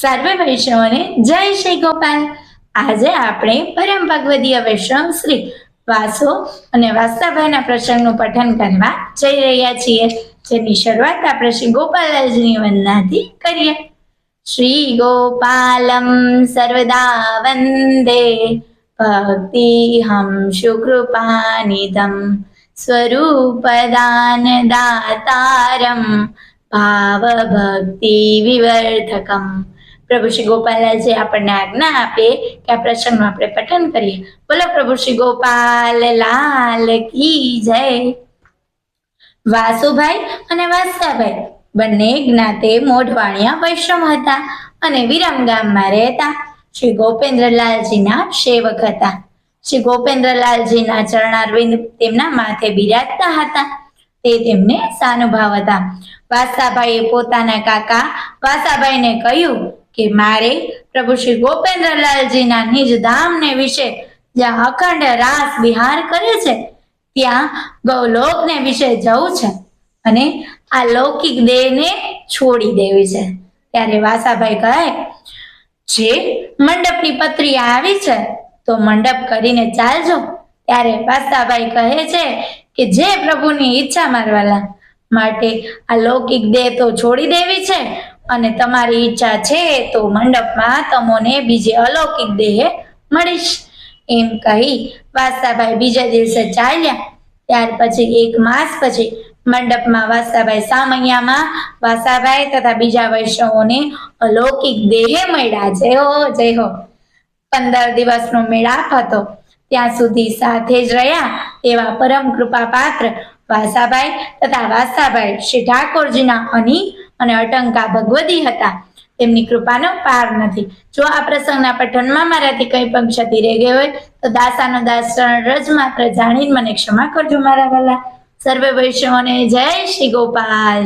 સર્વે વૈષ્ણવને જય શ્રી ગોપાલ. આજે આપણે પરમ ભગવદીય વૈષ્ણવ શ્રી વાસો અને વાસ્તાભાઈના પ્રસંગનું પઠન કરવા જઈ રહ્યા છીએ, જેની શરૂઆત આપણે શ્રી ગોપાલજીની વંદનાથી કરીએ. શ્રી ગોપાલમ સર્વદા વંદે. ભક્તિહમ શુકૃપાનિધમ સ્વરૂપદાન દાતારમ ભાવભક્તિ વિવર્ધકમ. પ્રભુ શ્રી ગોપાલજી આપણને આજ્ઞા આપે કે આ પ્રસંગનું આપણે પઠન કરીએ. બોલો પ્રભુ શ્રી ગોપાલ, લાલ કી જય. વાસુભાઈ અને વાસાભાઈ બંને જ્ઞાતે મોઢવાણિયા વૈષ્ણવ હતા અને વિરમ ગામમાં રહેતા. શ્રી ગોપેન્દ્રલાલજીના સેવક હતા. શ્રી ગોપેન્દ્રલાલજીના ચરણારવિંદ તેમના માથે બિરાજતા હતા. તે તેમને સાનુભાવ હતા. વાસાભાઈએ પોતાના કાકા વાસાભાઈને કહ્યું કે મારે પ્રભુ શ્રી ગોપેન્દ્રલાલજીના નિજ ધામને વિશે જ્યાં અખંડ રાસ વિહાર કરે છે, ત્યાં ગૌલોકને વિશે જવું છે અને આ લૌકિક દેહને છોડી દેવી છે. ત્યારે વાસાભાઈ કહે, જે મંડપની પત્રી આવી છે, તો મંડપ કરીને ચાલજો. ત્યારે વાસાભાઈ કહે છે કે, જે પ્રભુની ઈચ્છા મારવાલા માટે આ લૌકિક દેહ તો છોડી દેવી છે અને તમારી ઈચ્છા છે તો મંડપમાં તમોને બીજે અલૌકિક દેહ મળીશ. એમ કહી વાસ્તાભાઈ બીજા દિવસે ચાલ્યા. ત્યાર પછી એક માસ પછી મંડપમાં વાસાભાઈ સામૈયામાં વાસાભાઈ તથા બીજા વૈષ્ણવોને અલૌકિક દેહે મળ્યા. જય હો જય હો. પંદર દિવસનો મેળાપ હતો. ત્યાં સુધી સાથે જ રહ્યા એવા પરમ કૃપા પાત્ર વાસાભાઈ તથા વાસાભાઈ શ્રી ઠાકોરજીના અની અને અટંકા ભગવદી હતા. તેમની કૃપાનો પાર નથી. જો આ પ્રસંગના પઠનમાં મારાથી કંઈ પણ ક્ષતિ રહી ગઈ હોય, તો દાસાનો દાસ રજ માત્ર જાણીને મને ક્ષમા કરજો મારા વાલા. સર્વે વૈષ્ણવને જય શ્રી ગોપાલ.